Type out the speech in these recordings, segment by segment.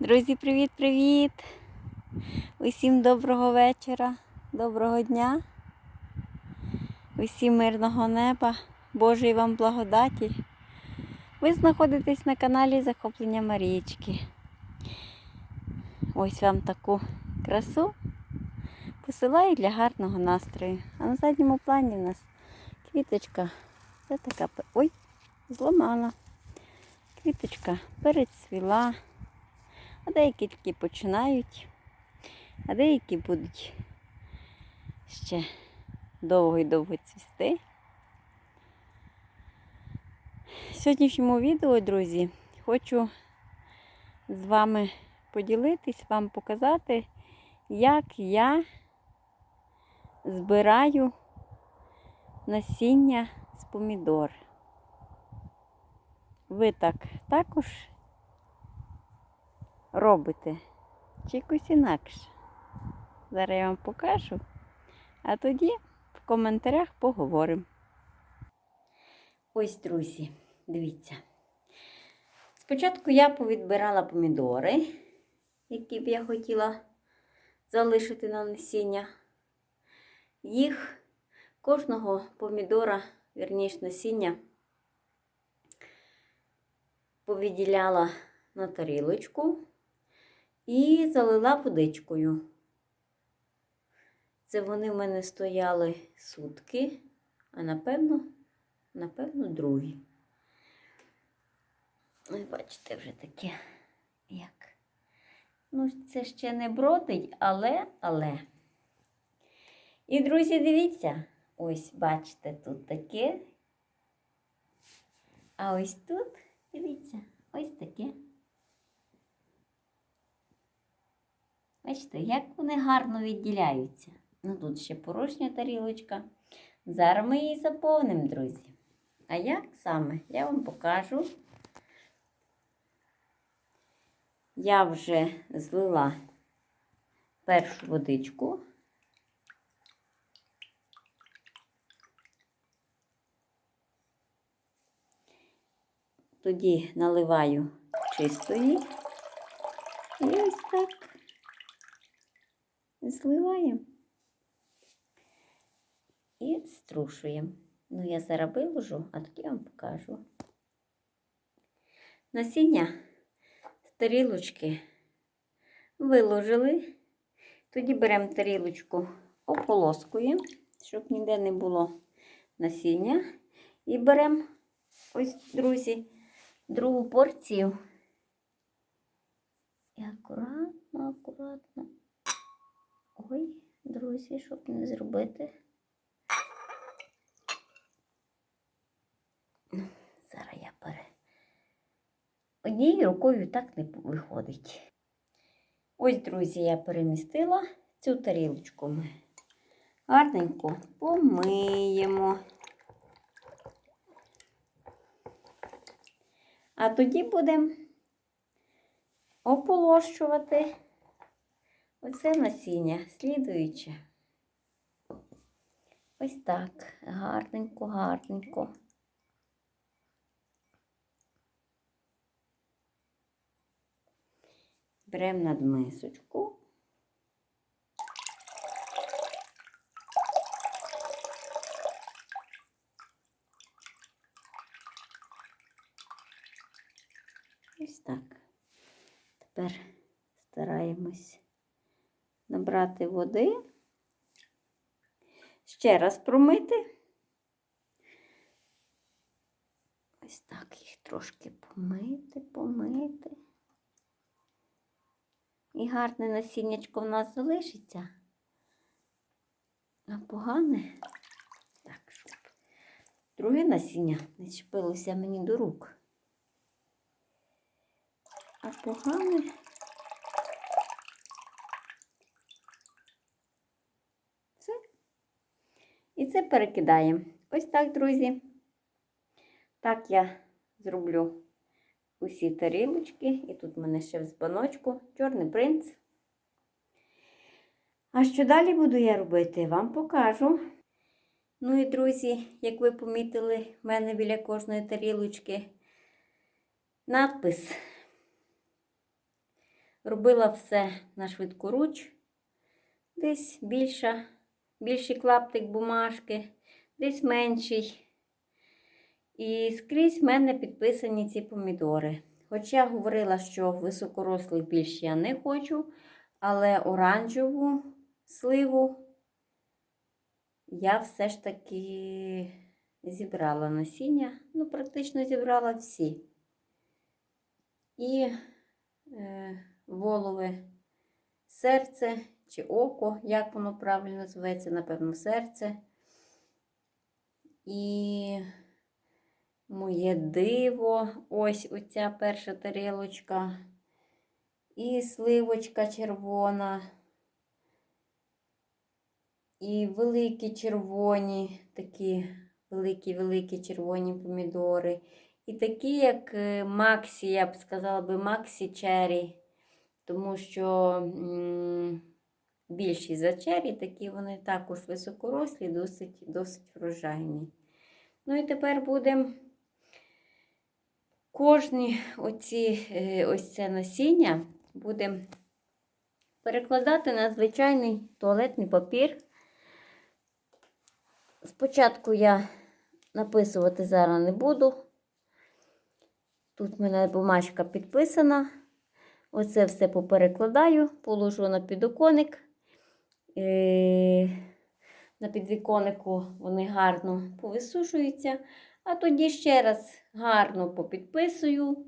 Друзі, привіт-привіт! Усім доброго вечора, доброго дня, усім мирного неба, Божої вам благодаті. Ви знаходитесь на каналі Захоплення Марічки. Ось вам таку красу посилаю для гарного настрою. А на задньому плані в нас квіточка. Це така. Ой, зламала. Квіточка перецвіла. А деякі тільки починають, а деякі будуть ще довго і довго цвісти. В сьогоднішньому відео, друзі, хочу з вами поділитись, вам показати, як я збираю насіння з помідор. Ви так також робите чи якось інакше. Зараз я вам покажу, а тоді в коментарях поговоримо. Ось, друзі, дивіться. Спочатку я повідбирала помідори, які б я хотіла залишити на насіння. Їх кожного помідора, вірніш насіння, повідділяла на тарілочку і залила водичкою. Це вони в мене стояли сутки, а напевно, напевно, другі. Ось бачите, вже таке, як. Ну, це ще не бродить, але, але. І, друзі, дивіться, ось бачите, тут таке. А ось тут, дивіться, ось таке. Бачите, як вони гарно відділяються. Ну тут ще порожня тарілочка. Зараз ми її заповнимо, друзі. А як саме? Я вам покажу. Я вже злила першу водичку. Тоді наливаю чистої. І ось так зливаємо і струшуємо. Ну, я зараз виложу, а тоді вам покажу. Насіння з тарілочки виложили. Тоді беремо тарілочку, ополоскуємо, щоб ніде не було насіння. І беремо, ось, друзі, другу порцію. І акуратно, акуратно. Ой, друзі, щоб не зробити. Зараз я пере. Однією рукою так не виходить. Ось, друзі, я перемістила цю тарілочку ми гарненько помиємо. А тоді будемо ополощувати оце насіння, слідуюче. Ось так, гарненько, гарненько. Беремо над мисочку. Ось так. Тепер стараємось набрати води, ще раз промити. Ось так їх трошки помити, помити. І гарне насіннячко в нас залишиться. А погане, так, щоб друге насіння не чіпилося мені до рук. А погане. Все. Це перекидаємо. Ось так, друзі. Так я зроблю усі тарілочки. І тут в мене ще в збаночку чорний принц. А що далі буду я робити, вам покажу. Ну і, друзі, як ви помітили, в мене біля кожної тарілочки надпис робила все на швидкоруч. Десь більша, більший клаптик бумажки, десь менший. І скрізь в мене підписані ці помідори. Хоча я говорила, що високорослих більш я не хочу, але оранжеву сливу я все ж таки зібрала насіння. Ну, практично зібрала всі. І е, волове серце чи око, як воно правильно називається, напевно, серце. І моє диво, ось оця перша тарілочка. І сливочка червона. І великі червоні, такі великі-великі червоні помідори. І такі, як е, Максі, я б сказала би Максі Черрі. Тому що більші за черрі, такі вони також високорослі, досить, досить врожайні. Ну і тепер будемо кожні оці, е, ось це насіння будемо перекладати на звичайний туалетний папір. Спочатку я написувати зараз не буду. Тут в мене бумажка підписана. Оце все поперекладаю, положу на підоконник. Е, На підвіконнику вони гарно повисушуються. А тоді ще раз гарно попідписую,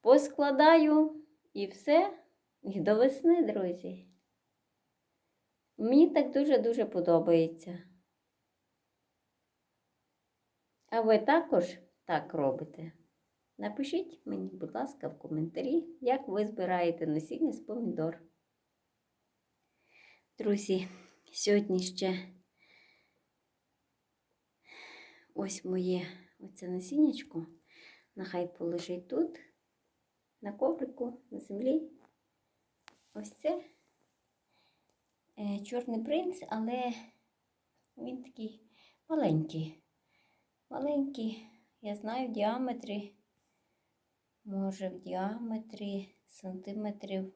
поскладаю і все. І до весни, друзі. Мені так дуже-дуже подобається. А ви також так робите? Напишіть мені, будь ласка, в коментарі, як ви збираєте насіння з помідор. Друзі, сьогодні ще ось моє оце насіннячко. Нехай полежить тут, на коврику, на землі. Ось це е, чорний принц, але він такий маленький. Маленький, я знаю, в діаметрі, може в діаметрі сантиметрів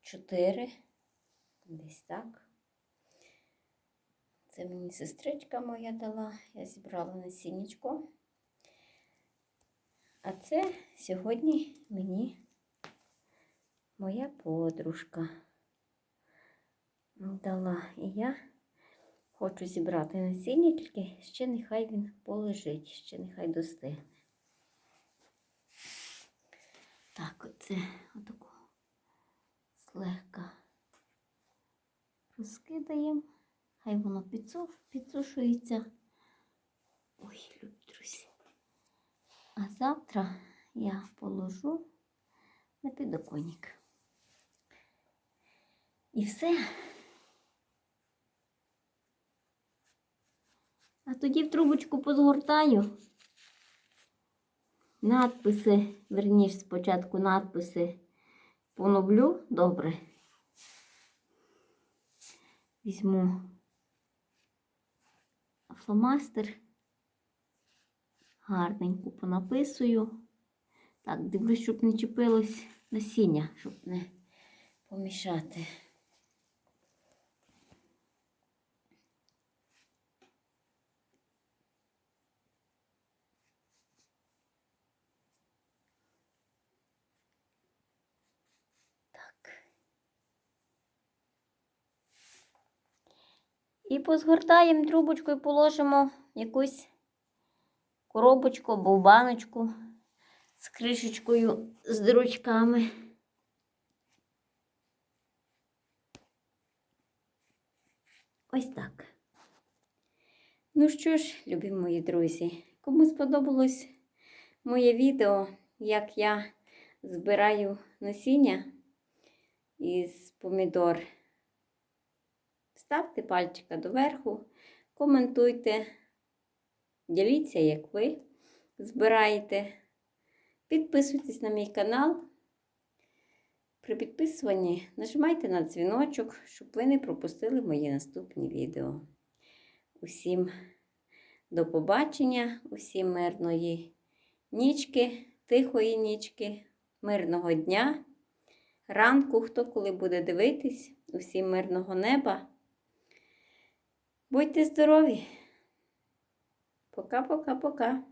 4, десь так. Це мені сестричка моя дала, я зібрала насіннячко. А це сьогодні мені моя подружка дала. І я хочу зібрати насіння, тільки ще нехай він полежить, ще нехай достигне. Так, оце отаку злегка розкидаємо. Хай воно підсуш, підсушується. Ой, любі друзі. А завтра я положу на підоконник. І все. А тоді в трубочку позгортаю. Надписи, верніше спочатку надписи поновлю добре. Візьму фломастер, гарненько понаписую. Так, дивлюсь, щоб не чіпилось насіння, щоб не помішати. Так. І позгортаємо трубочку і положимо якусь коробочку або баночку з кришечкою з дирочками. Ось так. Ну що ж, любі мої друзі, кому сподобалось моє відео, як я збираю насіння із помідор, ставте пальчика доверху, коментуйте, діліться, як ви збираєте. Підписуйтесь на мій канал. При підписуванні нажимайте на дзвіночок, щоб ви не пропустили мої наступні відео. Усім до побачення, усім мирної нічки, тихої нічки, мирного дня ранку, хто коли буде дивитись. Усім мирного неба. Будьте здорові! Пока-пока-пока.